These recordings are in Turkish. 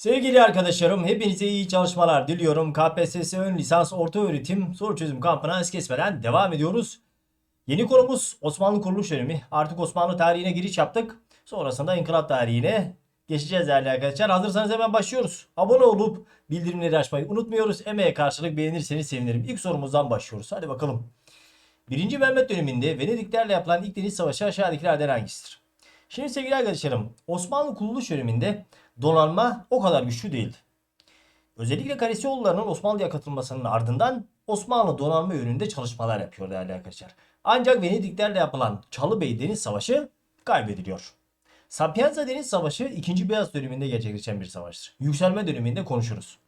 Sevgili arkadaşlarım, hepinize iyi çalışmalar diliyorum. KPSS ön lisans orta öğretim soru çözüm kampına es kesmeden devam ediyoruz. Yeni konumuz Osmanlı kuruluş dönemi. Artık Osmanlı tarihine giriş yaptık. Sonrasında inkılap tarihine geçeceğiz değerli arkadaşlar. Hazırsanız hemen başlıyoruz. Abone olup bildirimleri açmayı unutmuyoruz. Emeğe karşılık beğenirseniz sevinirim. İlk sorumuzdan başlıyoruz. Hadi bakalım. 1. Mehmet döneminde Venediklerle yapılan ilk deniz savaşı aşağıdakilerden hangisidir? Şimdi sevgili arkadaşlarım Osmanlı kuruluş döneminde donanma o kadar güçlü değildi. Özellikle Karasioğulları'nın Osmanlı'ya katılmasının ardından Osmanlı donanma yönünde çalışmalar yapıyor değerli arkadaşlar. Ancak Venediklerle yapılan Çalıbey Deniz Savaşı kaybediliyor. Sapienza Deniz Savaşı 2. Beyaz döneminde gerçekleşen bir savaştır. Yükselme döneminde konuşuruz.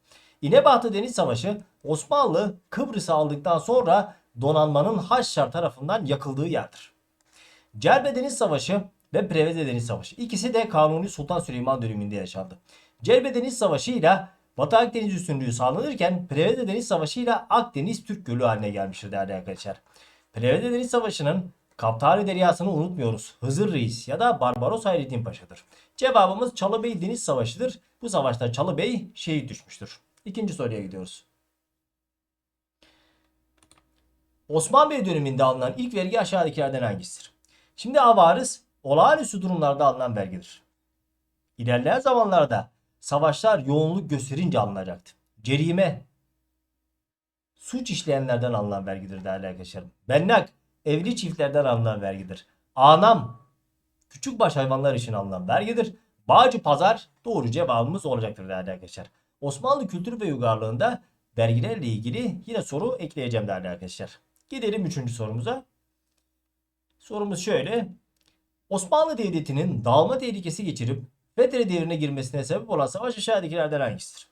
İnebahtı Deniz Savaşı Osmanlı Kıbrıs'ı aldıktan sonra donanmanın Haçlılar tarafından yakıldığı yerdir. Cerbe Deniz Savaşı ve Preveze Deniz Savaşı. İkisi de Kanuni Sultan Süleyman döneminde yaşandı. Cerbe Deniz Savaşı ile Batı Akdeniz üstünlüğü sağlanırken Preveze Deniz Savaşı ile Akdeniz Türk Gölü haline gelmiştir değerli arkadaşlar. Preveze Deniz Savaşı'nın Kaptani Deryası'nı unutmuyoruz. Hızır Reis ya da Barbaros Hayrettin Paşa'dır. Cevabımız Çalıbey Deniz Savaşı'dır. Bu savaşta Çalıbey şehit düşmüştür. İkinci soruya gidiyoruz. Osman Bey döneminde alınan ilk vergi aşağıdakilerden hangisidir? Şimdi avarız olağanüstü durumlarda alınan vergidir. İlerleyen zamanlarda savaşlar yoğunluk gösterince alınacaktı. Cerime suç işleyenlerden alınan vergidir değerli arkadaşlarım. Bennak evli çiftlerden alınan vergidir. Anam küçükbaş hayvanlar için alınan vergidir. Bağcı pazar doğru cevabımız olacaktır değerli arkadaşlar. Osmanlı kültürü ve uygarlığında vergilerle ilgili yine soru ekleyeceğim değerli arkadaşlar. Gidelim üçüncü sorumuza. Sorumuz şöyle. Osmanlı Devleti'nin dağılma tehlikesi geçirip Fethiye devrine girmesine sebep olan savaş aşağıdakilerden hangisidir?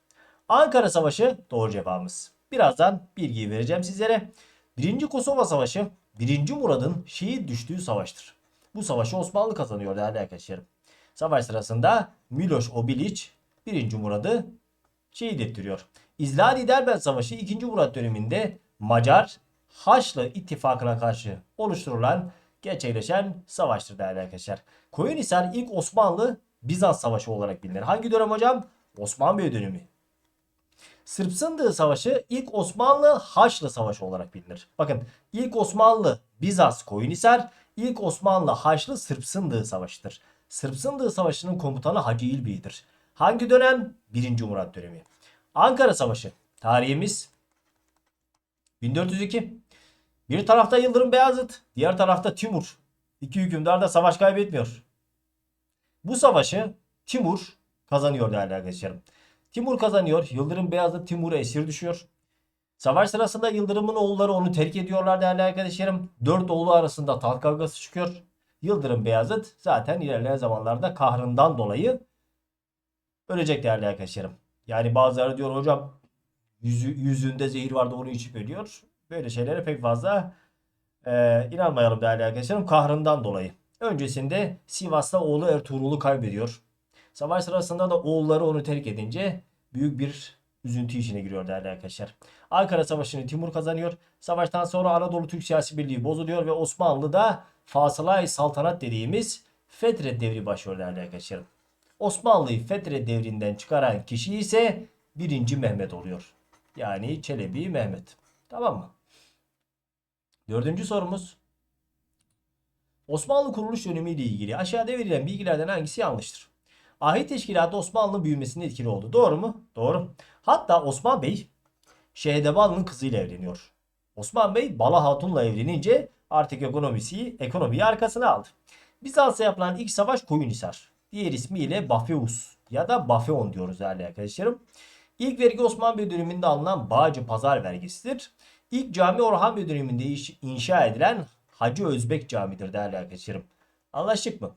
Ankara Savaşı doğru cevabımız. Birazdan bilgiyi vereceğim sizlere. Birinci Kosova Savaşı 1. Murad'ın şehit düştüğü savaştır. Bu savaşı Osmanlı kazanıyor değerli arkadaşlarım. Savaş sırasında Miloš Obilić 1. Murad'ı şehit ettiriyor. İzlali Derbent Savaşı 2. Murat döneminde Macar Haçlı ittifakına karşı oluşturulan gerçekleşen savaştır değerli arkadaşlar. Koyunhisar ilk Osmanlı Bizans Savaşı olarak bilinir. Hangi dönem hocam? Osman Bey dönemi. Sırp Sındığı Savaşı ilk Osmanlı Haçlı Savaşı olarak bilinir. Bakın ilk Osmanlı Bizans Koyunhisar, ilk Osmanlı Haçlı Sırp Sındığı Savaşı'dır. Sırp Sındığı Savaşı'nın komutanı Hacı İlbi'dir. Hangi dönem? 1. Murat dönemi. Ankara Savaşı. Tarihimiz 1402. Bir tarafta Yıldırım Beyazıt, diğer tarafta Timur. İki hükümdar da savaş kaybetmiyor. Bu savaşı Timur kazanıyor değerli arkadaşlarım. Timur kazanıyor. Yıldırım Beyazıt Timur'a esir düşüyor. Savaş sırasında Yıldırım'ın oğulları onu terk ediyorlar değerli arkadaşlarım. Dört oğlu arasında taht kavgası çıkıyor. Yıldırım Beyazıt zaten ilerleyen zamanlarda kahrından dolayı ölecek değerli arkadaşlarım. Yani bazıları diyor hocam yüzü, yüzünde zehir vardı onu içip ölüyor. Böyle şeylere pek fazla e, inanmayalım değerli arkadaşlarım kahrından dolayı. Öncesinde Sivas'ta oğlu Ertuğrul'u kaybediyor. Savaş sırasında da oğulları onu terk edince büyük bir üzüntü içine giriyor değerli arkadaşlar. Ankara Savaşı'nı Timur kazanıyor. Savaştan sonra Anadolu Türk siyasi birliği bozuluyor ve Osmanlı'da Fasılay Saltanat dediğimiz Fetret devri başlıyor değerli arkadaşlarım. Osmanlı'yı Fetret devrinden çıkaran kişi ise 1. Mehmet oluyor. Yani Çelebi Mehmet. Tamam mı? Dördüncü sorumuz. Osmanlı kuruluş dönemi ile ilgili aşağıda verilen bilgilerden hangisi yanlıştır? Ahit teşkilatı Osmanlı büyümesinde etkili oldu. Doğru mu? Doğru. Hatta Osman Bey Şehdebalı'nın kızıyla evleniyor. Osman Bey Bala Hatun'la evlenince artık ekonomisi ekonomiyi arkasına aldı. Bizans'a yapılan ilk savaş Koyunhisar. Diğer ismiyle Bafeus ya da Bafeon diyoruz değerli arkadaşlarım. İlk vergi Osman Bey döneminde alınan Bağcı Pazar vergisidir. İlk cami Orhan Bey döneminde inşa edilen Hacı Özbek Camii'dir değerli arkadaşlarım. Anlaştık mı?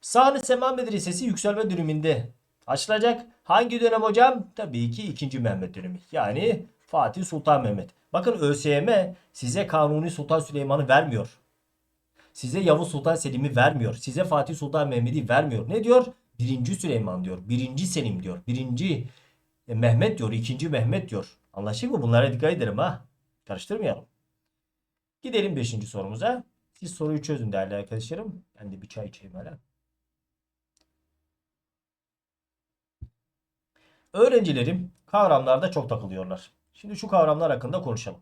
Sahne Sema Medresesi yükselme döneminde açılacak. Hangi dönem hocam? Tabii ki 2. Mehmet dönemi. Yani Fatih Sultan Mehmet. Bakın ÖSYM size Kanuni Sultan Süleyman'ı vermiyor. Size Yavuz Sultan Selim'i vermiyor. Size Fatih Sultan Mehmet'i vermiyor. Ne diyor? Birinci Süleyman diyor. Birinci Selim diyor. Birinci Mehmet diyor. ikinci Mehmet diyor. Anlaşıldı mı? Bunlara dikkat edelim ha. Karıştırmayalım. Gidelim 5. sorumuza. Siz soruyu çözün değerli arkadaşlarım. Ben de bir çay içeyim hala. öğrencilerim kavramlarda çok takılıyorlar. Şimdi şu kavramlar hakkında konuşalım.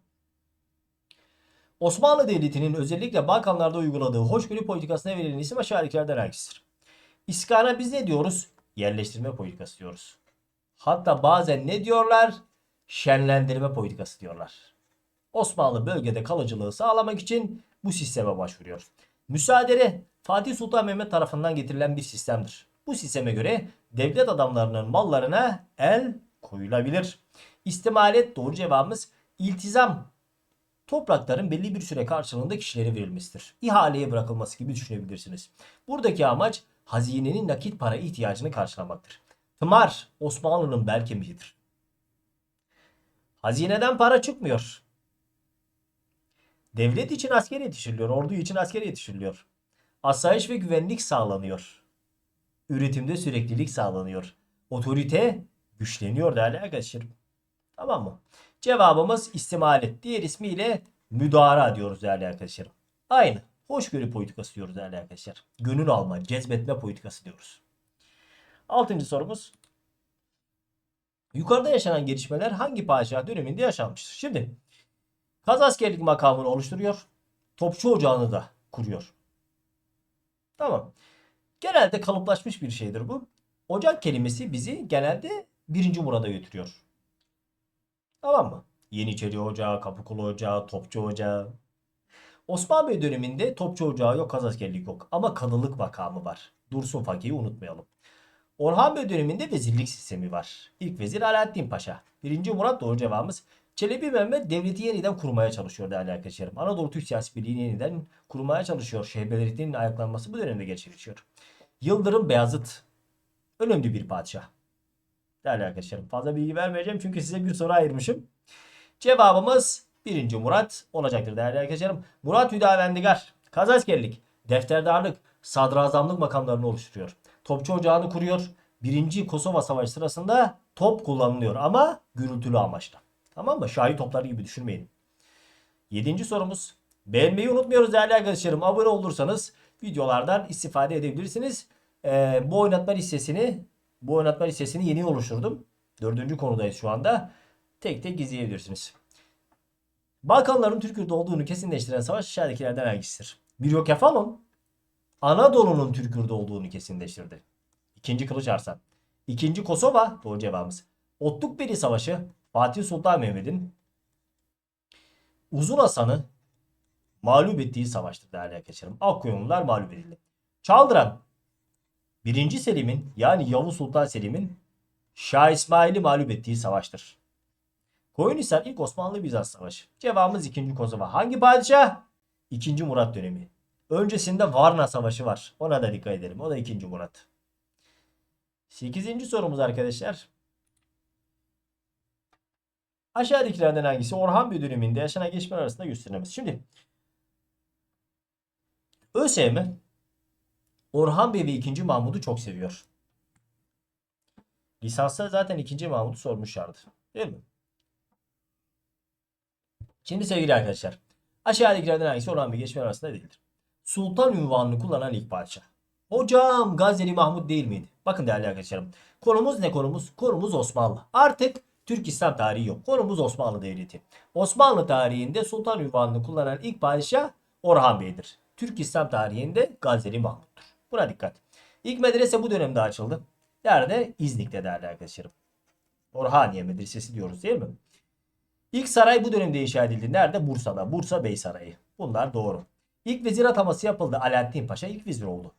Osmanlı Devleti'nin özellikle Balkanlarda uyguladığı hoşgörü politikasına verilen isim aşağıdakilerden hangisidir? İskana biz ne diyoruz? Yerleştirme politikası diyoruz. Hatta bazen ne diyorlar? Şenlendirme politikası diyorlar. Osmanlı bölgede kalıcılığı sağlamak için bu sisteme başvuruyor. Müsaadele Fatih Sultan Mehmet tarafından getirilen bir sistemdir. Bu sisteme göre devlet adamlarının mallarına el koyulabilir. İstimalet doğru cevabımız iltizam toprakların belli bir süre karşılığında kişilere verilmesidir. İhaleye bırakılması gibi düşünebilirsiniz. Buradaki amaç hazinenin nakit para ihtiyacını karşılamaktır. Tımar Osmanlı'nın bel kemiğidir. Hazineden para çıkmıyor. Devlet için asker yetiştiriliyor, ordu için asker yetiştiriliyor. Asayiş ve güvenlik sağlanıyor. Üretimde süreklilik sağlanıyor. Otorite güçleniyor değerli arkadaşlarım. Tamam mı? Cevabımız istimalet. Diğer ismiyle müdara diyoruz değerli arkadaşlarım. Aynı. Hoşgörü politikası diyoruz değerli arkadaşlar. Gönül alma, cezbetme politikası diyoruz. Altıncı sorumuz. Yukarıda yaşanan gelişmeler hangi padişah döneminde yaşanmıştır? Şimdi Kaz askerlik makamını oluşturuyor. Topçu ocağını da kuruyor. Tamam. Genelde kalıplaşmış bir şeydir bu. Ocak kelimesi bizi genelde 1. Murad'a götürüyor. Tamam mı? Yeniçeri Ocağı, Kapıkulu Ocağı, Topçu Ocağı. Osman Bey döneminde Topçu Ocağı yok, kaz askerlik yok. Ama kadılık makamı var. Dursun Fakih'i unutmayalım. Orhan Bey döneminde vezirlik sistemi var. İlk vezir Alaaddin Paşa. 1. Murat doğru cevabımız. Çelebi Mehmet devleti yeniden kurmaya çalışıyor değerli arkadaşlarım. Anadolu Türk siyasi birliğini yeniden kurmaya çalışıyor. Şehbelerin ayaklanması bu dönemde gerçekleşiyor. Yıldırım Beyazıt önemli bir padişah. Değerli arkadaşlarım fazla bilgi vermeyeceğim çünkü size bir soru ayırmışım. Cevabımız 1. Murat olacaktır değerli arkadaşlarım. Murat Hüdavendigar, kazaskerlik, defterdarlık, sadrazamlık makamlarını oluşturuyor. Topçu ocağını kuruyor. Birinci Kosova Savaşı sırasında top kullanılıyor ama gürültülü amaçla. Tamam mı? Şahi topları gibi düşünmeyin. Yedinci sorumuz. Beğenmeyi unutmuyoruz değerli arkadaşlarım. Abone olursanız videolardan istifade edebilirsiniz. Ee, bu oynatma listesini bu oynatma listesini yeni oluşturdum. Dördüncü konudayız şu anda. Tek tek izleyebilirsiniz. Balkanların Türk olduğunu kesinleştiren savaş aşağıdakilerden hangisidir? Miryokefalon Anadolu'nun Türk olduğunu kesinleştirdi. İkinci Kılıç Arslan. İkinci Kosova doğru cevabımız. Otlukbeli Savaşı Fatih Sultan Mehmet'in Uzun Hasan'ı mağlup ettiği savaştır değerli arkadaşlarım. Akkoyunlular mağlup edildi. Çaldıran 1. Selim'in yani Yavuz Sultan Selim'in Şah İsmail'i mağlup ettiği savaştır. Koyunhisar ilk Osmanlı Bizans Savaşı. Cevabımız 2. Kosova. Hangi padişah? 2. Murat dönemi. Öncesinde Varna Savaşı var. Ona da dikkat edelim. O da 2. Murat. 8. sorumuz arkadaşlar. Aşağıdakilerden hangisi Orhan döneminde yaşanan gelişmeler arasında gösterilemez? Şimdi ÖSYM Orhan Bey ve 2. Mahmud'u çok seviyor. Lisansta zaten 2. Mahmud'u sormuşlardı. Değil mi? Şimdi sevgili arkadaşlar. Aşağıdakilerden hangisi Orhan Bey geçmeler arasında değildir? Sultan ünvanını kullanan ilk padişah. Hocam Gazeli Mahmud değil miydi? Bakın değerli arkadaşlarım. Konumuz ne konumuz? Konumuz Osmanlı. Artık Türk İslam tarihi yok. Konumuz Osmanlı Devleti. Osmanlı tarihinde sultan ünvanını kullanan ilk padişah Orhan Bey'dir. Türk İslam tarihinde Gazeli Mahmud'dur. Buna dikkat. İlk medrese bu dönemde açıldı. Nerede? İznik'te değerli arkadaşlarım. Orhaniye Medresesi diyoruz değil mi? İlk saray bu dönemde inşa edildi. Nerede? Bursa'da. Bursa Bey Sarayı. Bunlar doğru. İlk vezir ataması yapıldı. Alaaddin Paşa ilk vezir oldu.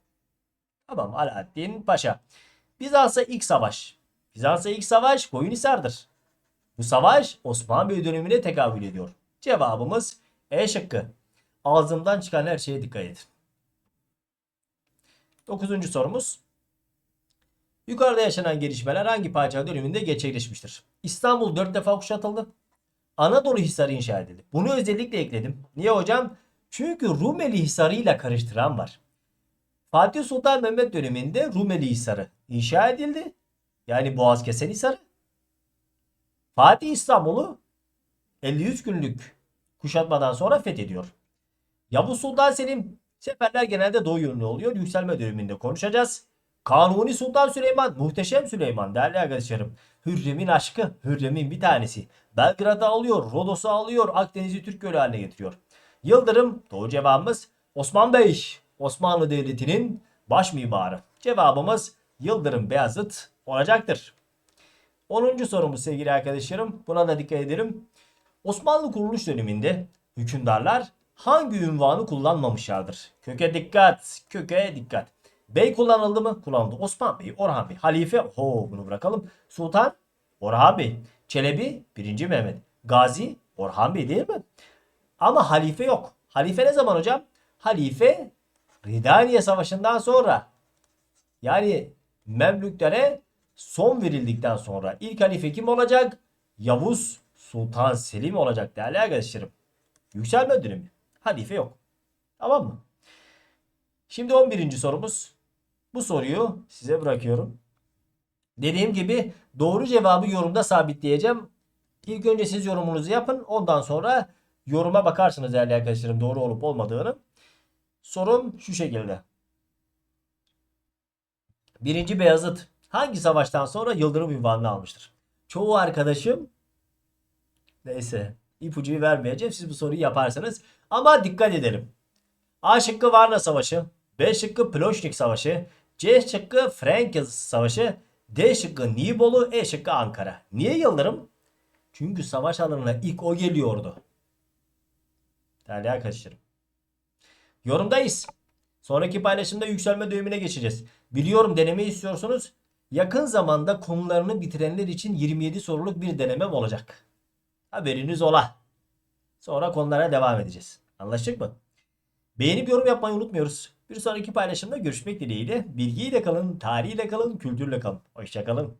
Tamam Alaaddin Paşa. Bizans'a ilk savaş. Bizans'a ilk savaş Koyunhisar'dır. Bu savaş Osman Bey dönemine tekabül ediyor. Cevabımız E şıkkı. Ağzımdan çıkan her şeye dikkat edin. Dokuzuncu sorumuz. Yukarıda yaşanan gelişmeler hangi padişah döneminde gerçekleşmiştir? İstanbul dört defa kuşatıldı. Anadolu Hisarı inşa edildi. Bunu özellikle ekledim. Niye hocam? Çünkü Rumeli Hisarı ile karıştıran var. Fatih Sultan Mehmet döneminde Rumeli Hisarı inşa edildi. Yani Boğaz Kesen Hisarı. Fatih İstanbul'u 53 günlük kuşatmadan sonra fethediyor. Yavuz Sultan Selim seferler genelde doğu yönlü oluyor. Yükselme döneminde konuşacağız. Kanuni Sultan Süleyman, Muhteşem Süleyman değerli arkadaşlarım. Hürrem'in aşkı, Hürrem'in bir tanesi. Belgrad'ı alıyor, Rodos'u alıyor, Akdeniz'i Türk Gölü haline getiriyor. Yıldırım, doğru cevabımız Osman Bey, Osmanlı Devleti'nin baş mimarı. Cevabımız Yıldırım Beyazıt olacaktır. 10. sorumuz sevgili arkadaşlarım. Buna da dikkat edelim. Osmanlı kuruluş döneminde hükümdarlar hangi ünvanı kullanmamışlardır? Köke dikkat, köke dikkat. Bey kullanıldı mı? Kullanıldı. Osman Bey, Orhan Bey, Halife, ho bunu bırakalım. Sultan, Orhan Bey. Çelebi, 1. Mehmet. Gazi, Orhan Bey değil mi? Ama halife yok. Halife ne zaman hocam? Halife Ridaniye Savaşı'ndan sonra. Yani Memlüklere son verildikten sonra ilk halife kim olacak? Yavuz Sultan Selim olacak değerli arkadaşlarım. Yükselme dönemi. Halife yok. Tamam mı? Şimdi 11. sorumuz. Bu soruyu size bırakıyorum. Dediğim gibi doğru cevabı yorumda sabitleyeceğim. İlk önce siz yorumunuzu yapın. Ondan sonra yoruma bakarsınız değerli arkadaşlarım doğru olup olmadığını. Sorum şu şekilde. Birinci Beyazıt hangi savaştan sonra Yıldırım ünvanını almıştır? Çoğu arkadaşım neyse ipucuyu vermeyeceğim. Siz bu soruyu yaparsanız. Ama dikkat edelim. A şıkkı Varna Savaşı. B şıkkı Ploşnik Savaşı. C şıkkı Frank Yazısı Savaşı. D şıkkı Nibolu. E şıkkı Ankara. Niye Yıldırım? Çünkü savaş alanına ilk o geliyordu. Değerli arkadaşlarım. Yorumdayız. Sonraki paylaşımda yükselme düğümüne geçeceğiz. Biliyorum deneme istiyorsunuz. Yakın zamanda konularını bitirenler için 27 soruluk bir denemem olacak. Haberiniz ola. Sonra konulara devam edeceğiz. Anlaştık mı? Beğenip yorum yapmayı unutmuyoruz. Bir sonraki paylaşımda görüşmek dileğiyle. Bilgiyle kalın, tarihiyle kalın, kültürle kalın. Hoşçakalın.